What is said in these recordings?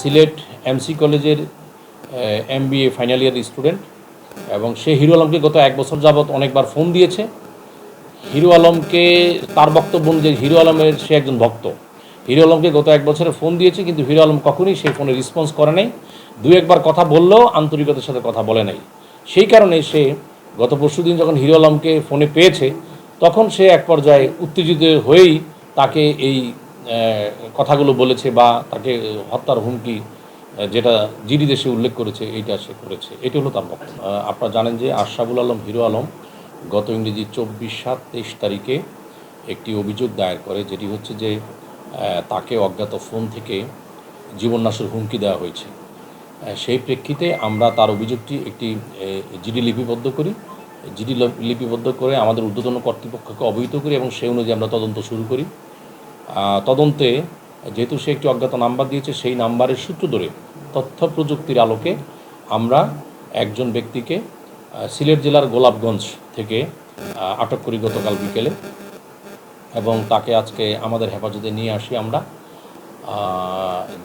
Sylhet MC কলেজের M final year student এবং সে হিরো আলমকে গত এক বছর যাবৎ অনেকবার ফোন দিয়েছে। হিরো আলমকে, তার বক্তব্য অনুযায়ী হিরো আলমের সে একজন ভক্ত। হিরো আলমকে গত এক বছরে ফোন দিয়েছে, কিন্তু হিরো আলম কখনোই সেই ফোনে রেসপন্স করে নাই। দু একবার কথা বললেও আন্তরিকতার সাথে কথা বলে নাই। সেই কারণে সে গত পরশুদিন যখন হিরো আলমকে ফোনে পেয়েছে, তখন সে এক পর্যায়ে উত্তেজিত হয়েই তাকে এই কথাগুলো বলেছে বা তাকে হত্যার হুমকি যেটা জিডি দেশে উল্লেখ করেছে, এইটা সে করেছে। এটি হলো তার বক্তব্য আপনারা জানেন যে আশরাফুল আলম, হিরো আলম গত ইংরেজি চব্বিশ সাত তেইশ তারিখে একটি অভিযোগ দায়ের করে, যেটি হচ্ছে যে তাকে অজ্ঞাত ফোন থেকে জীবননাশের হুমকি দেওয়া হয়েছে। সেই প্রেক্ষিতে আমরা তার অভিযোগটি একটি জিডি লিপিবদ্ধ করি। জিডি লিপিবদ্ধ করে আমাদের ঊর্ধ্বতন কর্তৃপক্ষকে অবহিত করি এবং সেই অনুযায়ী আমরা তদন্ত শুরু করি। তদন্তে যেহেতু সে একটি অজ্ঞাত নাম্বার দিয়েছে, সেই নাম্বারের সূত্র ধরে তথ্য প্রযুক্তির আলোকে আমরা একজন ব্যক্তিকে সিলেট জেলার গোলাপগঞ্জ থেকে আটক করি গতকাল বিকেলে এবং তাকে আজকে আমাদের হেফাজতে নিয়ে আসি আমরা।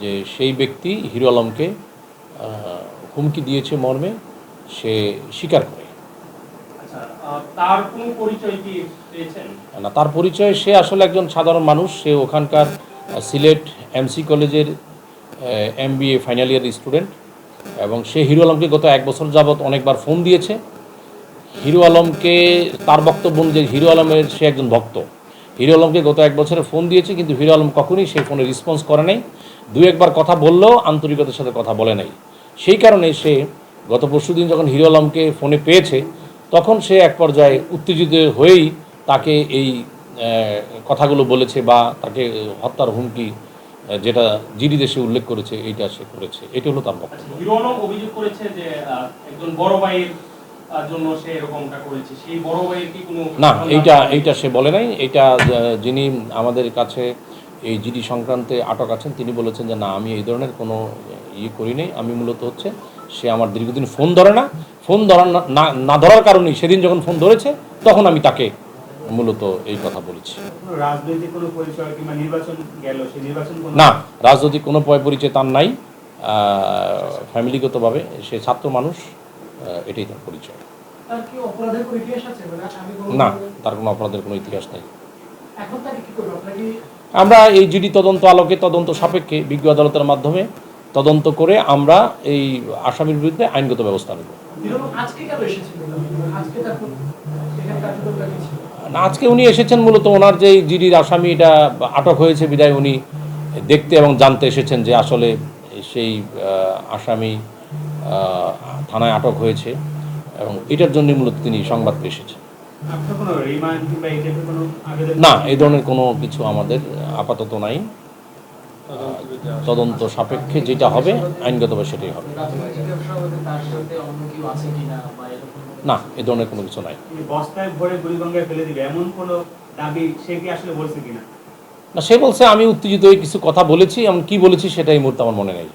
যে সেই ব্যক্তি হিরো আলমকে হুমকি দিয়েছে মর্মে, সে স্বীকার করে। তার পরিচয় কি পেয়েছেন? না, তার পরিচয়, সে আসলে একজন সাধারণ মানুষ। সে ওখানকার সিলেট এমসি কলেজের এম ফাইনাল ইয়ার স্টুডেন্ট এবং সে হিরো আলমকে গত এক বছর যাবৎ অনেকবার ফোন দিয়েছে। হিরো আলমকে, তার বক্তব্য অনুযায়ী হিরো আলমের সে একজন ভক্ত। হিরো আলমকে গত এক বছরে ফোন দিয়েছে, কিন্তু হিরো আলম কখনোই সেই ফোনে রেসপন্স করে নাই। দু একবার কথা বললেও আন্তরিকতার সাথে কথা বলে নাই। সেই কারণে সে গত পরশুদিন যখন হিরো আলমকে ফোনে পেয়েছে তখন সে এক পর্যায়ে উত্তেজিত হয়েই তাকে এই কথাগুলো বলেছে বা তাকে হত্যার হুমকি যেটা জিডি দেশে উল্লেখ করেছে এইটা সে করেছে। এটা হলো তার বক্তব্য। অভিযোগ করেছে যে একজন বড় ভাইয়ের না এইটা এইটা সে বলে নাই। এটা যিনি আমাদের কাছে এই জিডি সংক্রান্তে আটক আছেন তিনি বলেছেন যে না আমি এই ধরনের কোনো ইয়ে করি নাই। আমি মূলত হচ্ছে সে আমার দীর্ঘদিন ফোন ধরে না। ফোন ধরার না- না না ধরার কারণেই সেদিন যখন ফোন ধরেছে তখন আমি তাকে মূলত এই কথা বলেছি। কোনো রাজনৈতিক কোনো পরিচয় কিংবা নির্বাচন গেল সেই নির্বাচন কোনো না রাজনৈতিক কোনো পয় পরিচয় তার নাই। ফ্যামিলিগতভাবে সে ছাত্র মানুষ এটাই তার পরিচয়। মানে না তার কোনো অপরাধের কোনো ইতিহাস নেই। এখন তাকে কি করব? আপনার কি আমরা এই জিডি তদন্ত আলোকে তদন্ত সাপেক্ষে বিজ্ঞ আদালতের মাধ্যমে তদন্ত করে আমরা এই আসামির বিরুদ্ধে আইনগত ব্যবস্থা নেব। না, আজকে উনি এসেছেন মূলত ওনার যে জিডির আসামি এটা আটক হয়েছে বিদায় উনি দেখতে এবং জানতে এসেছেন যে আসলে সেই আসামি থানায় আটক হয়েছে এবং এটার জন্য মূলত তিনি সংবাদ এসেছেন। না এই ধরনের কোনো কিছু আমাদের আপাতত নাই। তদন্ত সাপেক্ষে যেটা হবে আইনগতভাবে সেটাই হবে। না এ ধরনের কোনো কিছু নাই। না সে বলছে আমি উত্তেজিত হয়ে কিছু কথা বলেছি এমন কি বলেছি সেটাই মুহূর্তে আমার মনে নেই।